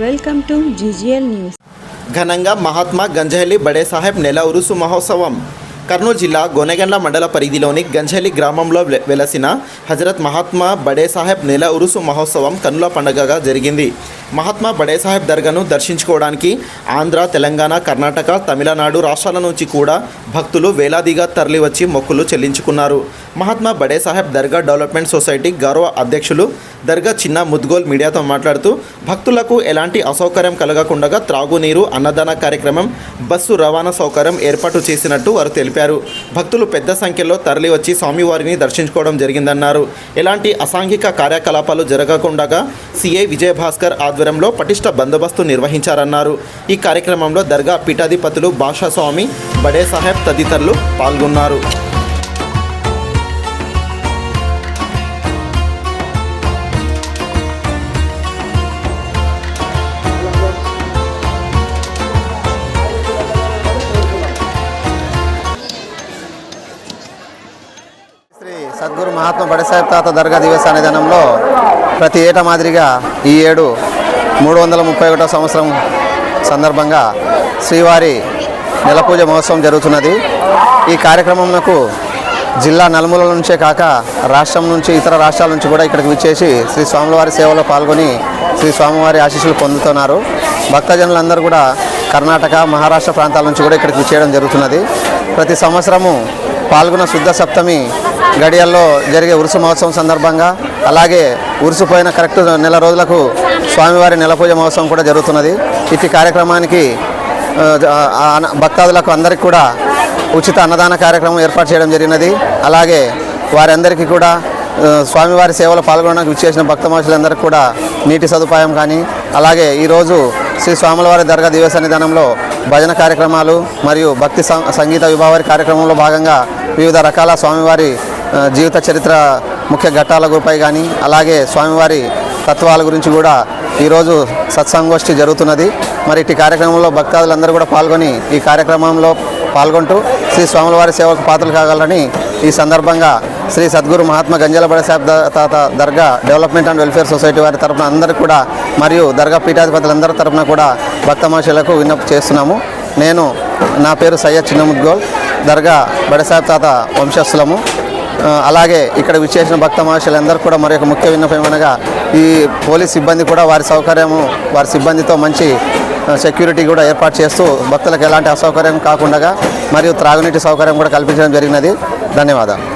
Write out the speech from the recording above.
Welcome to GGL news. ఘనంగా మహాత్మా గంజహలి బడే సాహెబ్ నెల ఉరుసు మహోత్సవం. కర్నూలు జిల్లా గోనెగండ్ల మండల పరిధిలోని గంజహలి గ్రామంలో వెలసిన హజరత్ మహాత్మా బడే సాహెబ్ నెల ఉరుసు మహోత్సవం కన్నుల పండుగగా జరిగింది. మహాత్మా బడే సాహెబ్ దర్గాను దర్శించుకోవడానికి ఆంధ్ర తెలంగాణ కర్ణాటక తమిళనాడు రాష్ట్రాల నుంచి కూడా భక్తులు వేలాదిగా తరలివచ్చి మొక్కులు చెల్లించుకున్నారు. మహాత్మా బడే సాహెబ్ దర్గా డెవలప్మెంట్ సొసైటీ గౌరవ అధ్యక్షులు దర్గా చిన్న ముద్గోల్ మీడియాతో మాట్లాడుతూ భక్తులకు ఎలాంటి అసౌకర్యం కలగకుండా త్రాగునీరు అన్నదాన కార్యక్రమం బస్సు రవాణా సౌకర్యం ఏర్పాటు చేసినట్టు వారు తెలిపారు. భక్తులు పెద్ద సంఖ్యలో తరలివచ్చి స్వామివారిని దర్శించుకోవడం జరిగిందన్నారు. ఎలాంటి అసాంఘిక కార్యకలాపాలు జరగకుండా సిఐ విజయభాస్కర్ ఆధ్వర్యంలో పటిష్ట బందోబస్తు నిర్వహించారన్నారు. ఈ కార్యక్రమంలో దర్గా పీఠాధిపతులు భాషాస్వామి బడే సాహెబ్ తదితరులు పాల్గొన్నారు. శ్రీ సద్గురు మహాత్మ బడసాహెబ్ తాత దర్గా దివస్ అనే దినంలో ప్రతి ఏటా మాదిరిగా ఈ ఏడు మూడు వందల ముప్పై ఒకటో సంవత్సరం సందర్భంగా శ్రీవారి నెలపూజ మహోత్సవం జరుగుతున్నది. ఈ కార్యక్రమంకు జిల్లా నలుమూలల నుంచే కాక రాష్ట్రం నుంచి ఇతర రాష్ట్రాల నుంచి కూడా ఇక్కడికి విచ్చేసి శ్రీ స్వామివారి సేవలో పాల్గొని శ్రీ స్వామివారి ఆశీస్సులు పొందుతున్నారు. భక్తజనులందరూ కూడా కర్ణాటక మహారాష్ట్ర ప్రాంతాల నుంచి కూడా ఇక్కడికి విచ్చేయడం జరుగుతున్నది. ప్రతి సంవత్సరము పాల్గొన్న శుద్ధ సప్తమి గడియల్లో జరిగే ఉరుసు మహోత్సవం సందర్భంగా అలాగే ఉరుసుపోయిన కరెక్ట్ నెల రోజులకు స్వామివారి నెల పూజ మహోత్సవం కూడా జరుగుతున్నది. ఇట్టి కార్యక్రమానికి భక్తాదులకు అందరికీ కూడా ఉచిత అన్నదాన కార్యక్రమం ఏర్పాటు చేయడం జరిగినది. అలాగే వారందరికీ కూడా స్వామివారి సేవలో పాల్గొనడానికి విచ్చేసిన భక్త మనుషులందరికీ కూడా నీటి సదుపాయం కానీ అలాగే ఈరోజు శ్రీ స్వాములవారి దర్గా దివ్య సన్నిధానంలో భజన కార్యక్రమాలు మరియు భక్తి సం- సంగీత విభావారి కార్యక్రమంలో భాగంగా వివిధ రకాల స్వామివారి జీవిత చరిత్ర ముఖ్య ఘట్టాల కానీ అలాగే స్వామివారి తత్వాల గురించి కూడా ఈరోజు సత్సంగోష్ఠి జరుగుతున్నది. మరి ఇట్టి కార్యక్రమంలో భక్తాదులందరూ కూడా పాల్గొని ఈ కార్యక్రమంలో పాల్గొంటూ శ్రీ స్వాములవారి సేవకు పాత్రలు కాగలరని ఈ సందర్భంగా శ్రీ సద్గురు మహాత్మా గంజలబడ సాహెబ్ తాత Dargah development and welfare society వారి తరపున అందరికీ కూడా మరియు దర్గా పీఠాధిపతులందరి తరపున కూడా భక్త మనుషులకు విన్నపం చేస్తున్నాము. నేను నా పేరు సయ్యద్ చిన్నముద్గోల్ దర్గా బడసాహెబ్ తాత వంశస్థులము. అలాగే ఇక్కడ విచ్చేసిన భక్త మహర్షులందరూ కూడా మరి ఒక ముఖ్య విన్నపం ఈ పోలీస్ సిబ్బంది కూడా వారి సౌకర్యము వారి సిబ్బందితో మంచి సెక్యూరిటీ కూడా ఏర్పాటు చేస్తూ భక్తులకు ఎలాంటి అసౌకర్యం కాకుండా మరియు త్రాగునీటి సౌకర్యం కూడా కల్పించడం జరిగినది. ధన్యవాదాలు.